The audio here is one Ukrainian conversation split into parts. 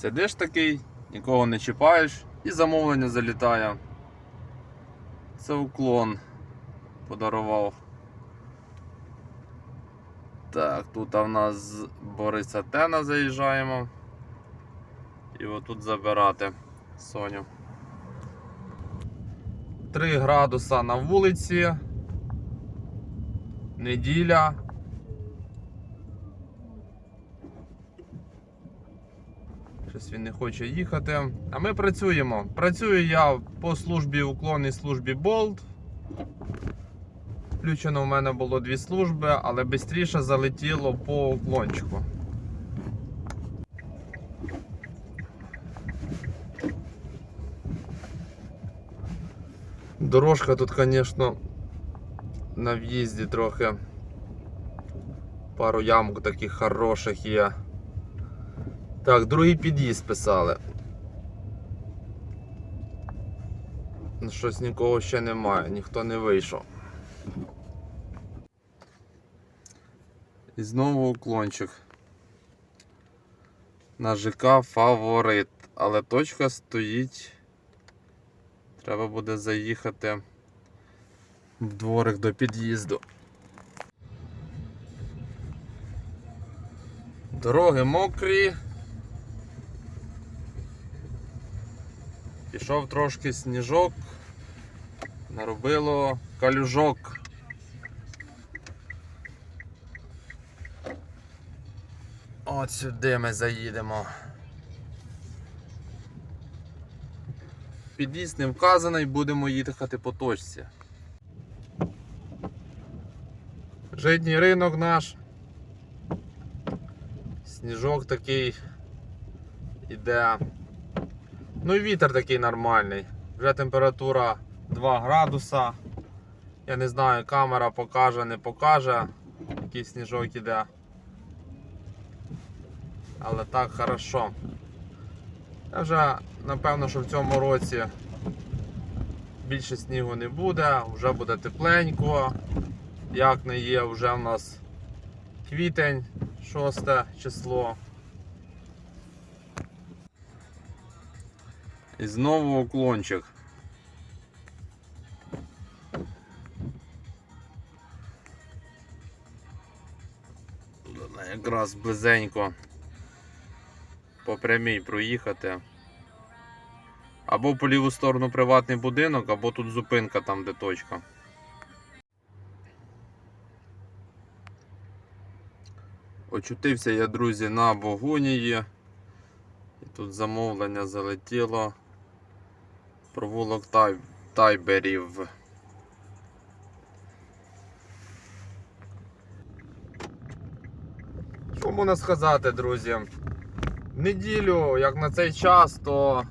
Сидиш такий, нікого не чіпаєш і замовлення залітає. Це уклон подарував. Так, тут в нас з Бориса Тена заїжджаємо. І отут забирати Соню. 3 градуса на вулиці. Неділя. Щось він не хоче їхати. А ми працюємо. Працюю я по службі уклон і службі Болт. Включено в мене було дві служби, але швидше залетіло по уклончику. Дорожка тут, звісно, на в'їзді трохи пару ямок таких хороших є. Так, другий під'їзд писали. Ну, Щось нікого ще немає, ніхто не вийшов. І знову уклончик. На ЖК фаворит. Але точка стоїть. Треба буде заїхати в дворик до під'їзду. Дороги мокрі. Пішов трошки сніжок, наробило калюжок. От сюди ми заїдемо. Під'їзд не вказаний, будемо їхати по точці. Житній ринок наш. Сніжок такий іде. Ну і вітер такий нормальний. Вже температура 2 градуса. Я не знаю, камера покаже, не покаже, який сніжок іде. Але так хорошо. Я вже напевно, що в цьому році більше снігу не буде, вже буде тепленько. Як не є, вже в нас квітень, 6 число. І знову уклончик. Якраз близенько по прямій проїхати. Або по ліву сторону приватний будинок, або тут зупинка там, де точка. Очутився я, друзі, на Богунії. І тут замовлення залетіло. Провулок Тай... Тайберів. Що можна сказати, друзі? Неділю, як на цей час, то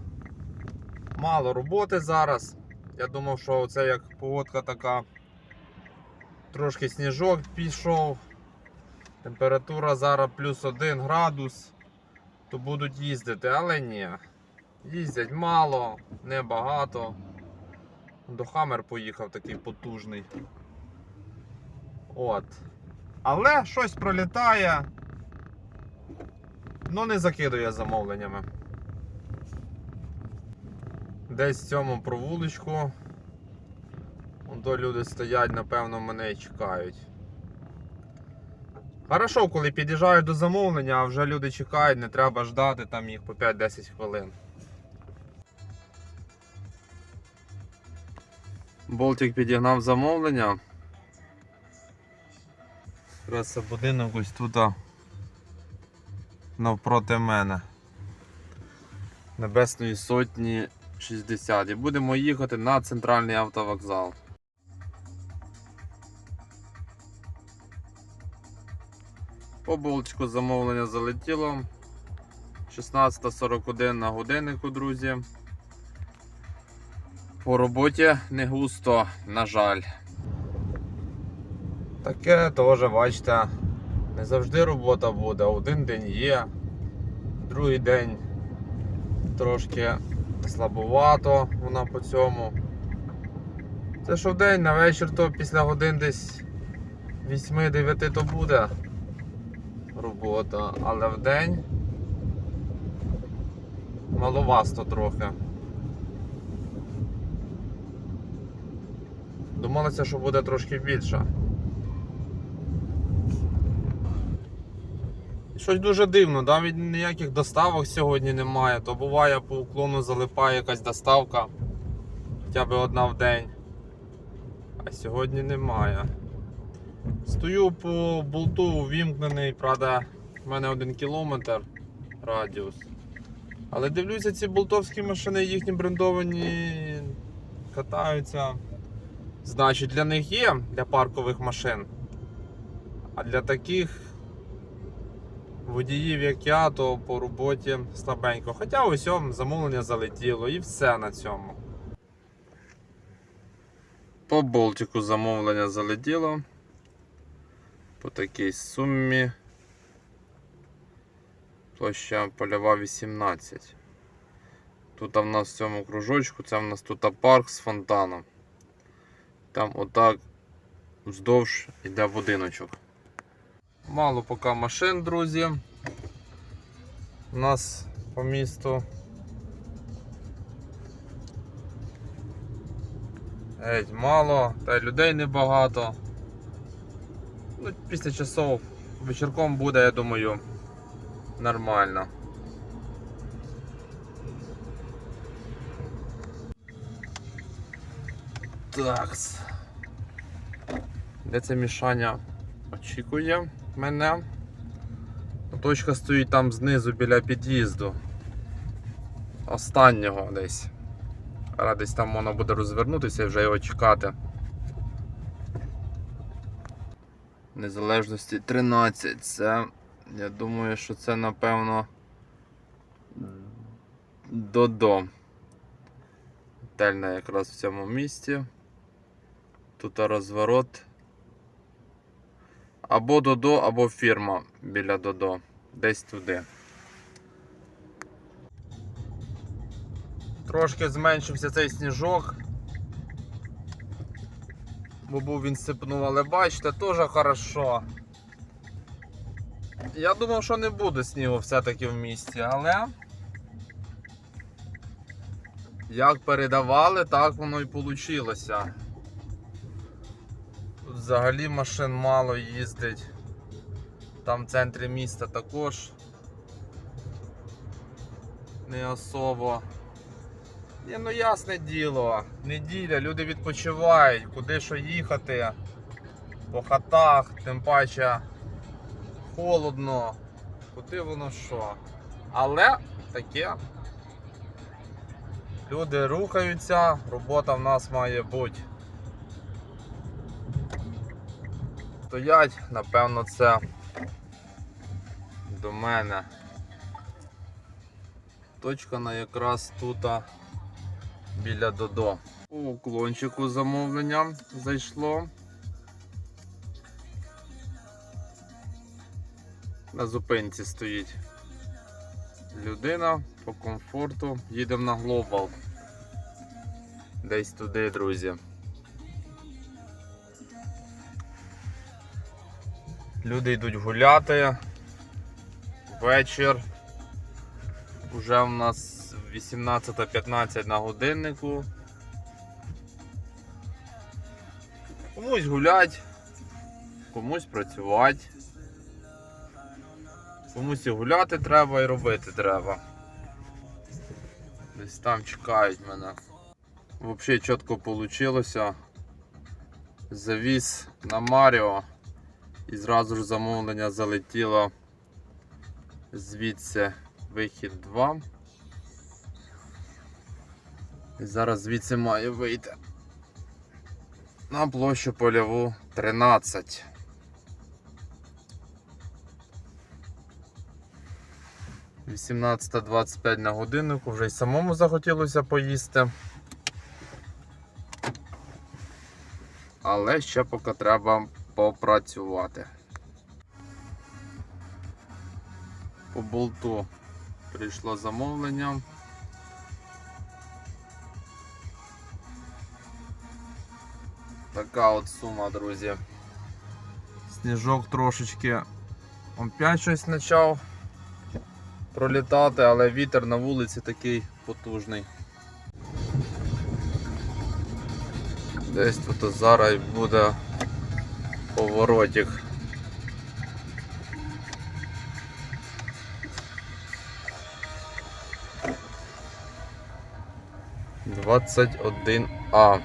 мало роботи зараз. Я думав, що це як погодка така. Трошки сніжок пішов. Температура зараз плюс 1 градус, то будуть їздити, але ні. Їздять мало, небагато. До Хаммер поїхав такий потужний. От. Але щось пролітає. Ну не закидує замовленнями. Десь в цьому провулочку. Вон то люди стоять, напевно, мене і чекають. Хорошо, коли під'їжджають до замовлення, а вже люди чекають, не треба ждати там їх по 5-10 хвилин. Болтик підігнав замовлення. Якраз будинок ось тут навпроти мене. Небесної сотні 60. І будемо їхати на центральний автовокзал. По болтику замовлення залетіло. 16.41 на годиннику, друзі. По роботі не густо, на жаль. Таке теж, бачите, не завжди робота буде. Один день є, другий день трошки слабовато вона по цьому. Це що в день, на вечір, то після годин десь 8-9 то буде робота, але в день маловасто трохи. Думалося, що буде трошки більше. Щось дуже дивно, навіть ніяких доставок сьогодні немає. То буває по уклону залипає якась доставка хоча б одна в день. А сьогодні немає. Стою по болту увімкнений, правда, в мене один кілометр радіус. Але дивлюся, ці болтовські машини їхні брендовані катаються. Значить, для них є для паркових машин. А для таких водіїв, як я, то по роботі слабенько. Хоча о, замовлення залетіло і все на цьому. По болтику замовлення залетіло. По такій сумі. Площа польова 18. Тут в нас в цьому кружочку, це в нас тут парк з фонтаном. Там отак вздовж йде будиночок. Мало поки машин, друзі. У нас по місту. Геть мало, та й людей небагато. Ну, після часов вечірком буде, я думаю, нормально. Так. Де це мішання очікує мене? Точка стоїть там знизу біля під'їзду. Останнього десь. Зараз десь там воно буде розвернутися і вже його чекати. Незалежності 13. Це. Я думаю, що це напевно. Додо. Тельна якраз в цьому місці. Тут розворот. Або Додо, або фірма біля Додо. Десь туди. Трошки зменшився цей сніжок. Бо був він сипнув, але бачите, теж хорошо. Я думав, що не буде снігу все-таки в місті, але як передавали, так воно і вийшло. Взагалі машин мало їздить. Там в центрі міста також не особо. Ні, ну ясне діло, неділя, люди відпочивають, куди що їхати, по хатах, тим паче холодно, куди воно що. Але таке. Люди рухаються, робота в нас має бути. Стоять, напевно, це до мене. Точка на якраз тут біля Додо. По уклончику замовлення зайшло. На зупинці стоїть людина по комфорту. Їдемо на Глобал. Десь туди, друзі. Люди йдуть гуляти. Вечір. Уже у нас 18.15 на годиннику. Комусь гулять, комусь працювати. Комусь і гуляти треба і робити треба. Десь там чекають мене. Взагалі чітко вийшло. Завіз на Маріо і зразу ж замовлення залетіло звідси вихід 2. І зараз звідси має вийти на площу польову 13. Вісімнадцята 25 на годиннику, вже й самому захотілося поїсти. Але ще поки треба попрацювати. По болту прийшло замовлення. Така от сума, друзі. Сніжок трошечки опять щось почав пролітати, але вітер на вулиці такий потужний. Десь тут зараз буде поворотик. Двадцять один А.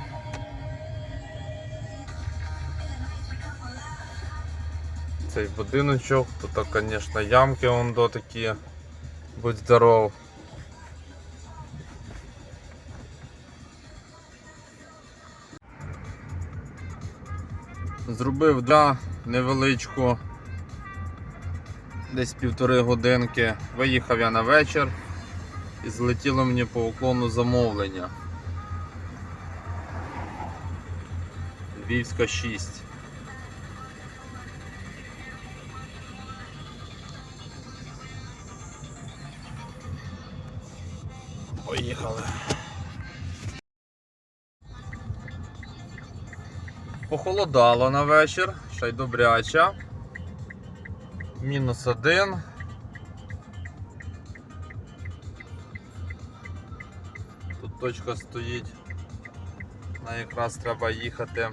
Цей будиночок, тут, звісно, ямки вон до такі. Будь здоров. Зробив для невеличку, десь півтори годинки. Виїхав я на вечір і злетіло мені по уклону замовлення. Львівська 6. Поїхали. Похолодало на вечір, ще й добряча. Мінус один. Тут точка стоїть. На якраз треба їхати.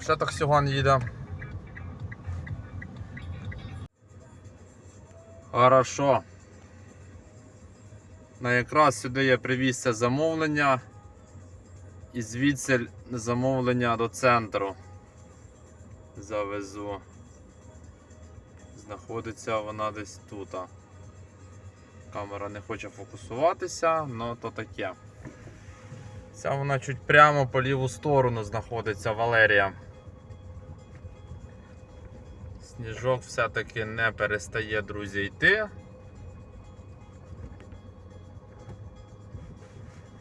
Ще так Сьоган їде. Хорошо. На якраз сюди я привіз це замовлення і звідси замовлення до центру завезу. Знаходиться вона десь тут. Камера не хоче фокусуватися, але то таке. Ця вона чуть прямо по ліву сторону знаходиться Валерія. Сніжок все-таки не перестає, друзі, йти.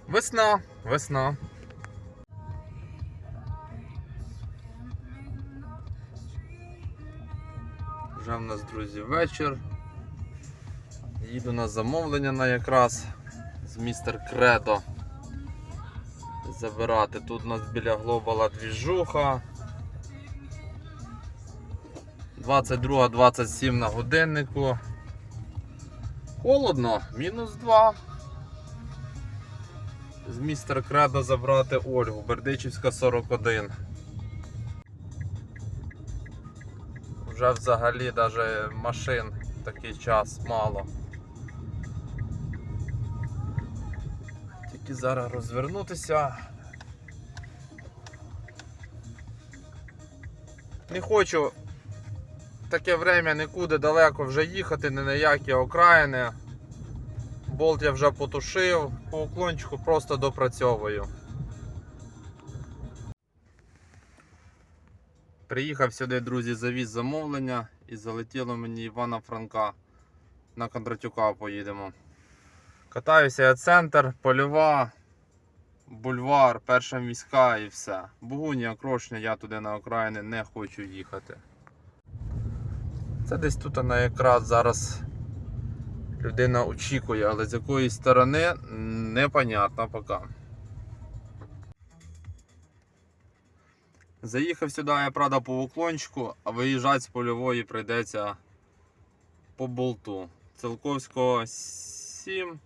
Весна, весна. Вже в нас, друзі, вечір. Їду на замовлення на якраз з містер Кредо. Забирати. Тут у нас біля глобала двіжуха. 22-27 на годиннику. Холодно, мінус 2. З містер Кредо забрати Ольгу, Бердичівська 41. Вже взагалі навіть машин такий час мало. Тільки зараз розвернутися. Не хочу таке время нікуди далеко вже їхати, ні на які окраїни. Болт я вже потушив, по уклончику просто допрацьовую. Приїхав сюди, друзі, завіз замовлення і залетіло мені Івана Франка. На Кондратюка поїдемо. Катаюся я центр, польова, бульвар, перша міська і все. Бугуня, Крошня, я туди на окраїни не хочу їхати. Це десь тут на якраз зараз людина очікує, але з якої сторони непонятно поки. Заїхав сюди, я правда по уклончику, а виїжджати з польової прийдеться по болту. Целковського 7.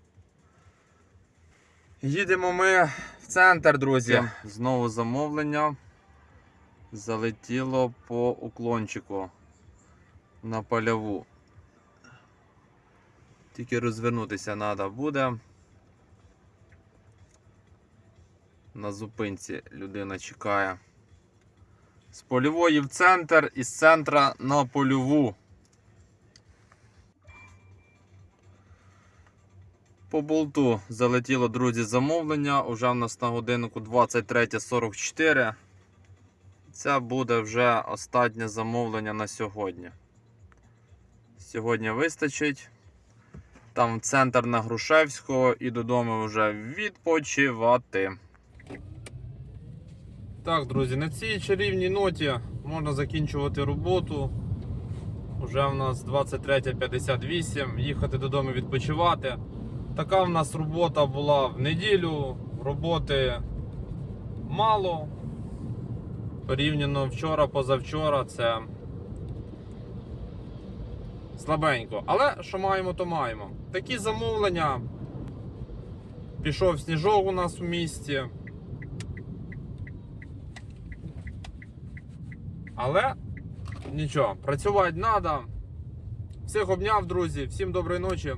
Їдемо ми в центр, друзі. Знову замовлення. Залетіло по уклончику на польову. Тільки розвернутися треба буде. На зупинці людина чекає. З польової в центр і з центра на польову. По болту залетіло, друзі, замовлення. Уже в нас на годиннику 23.44. Це буде вже останнє замовлення на сьогодні. Сьогодні вистачить. Там центр на Грушевського і додому вже відпочивати. Так, друзі, на цій чарівній ноті можна закінчувати роботу. Уже в нас 23.58, їхати додому відпочивати. Така в нас робота була в неділю. Роботи мало. Порівняно вчора, позавчора, це слабенько. Але що маємо, то маємо. Такі замовлення. Пішов сніжок у нас у місті. Але нічого, працювати треба. Всіх обняв, друзі. Всім доброї ночі.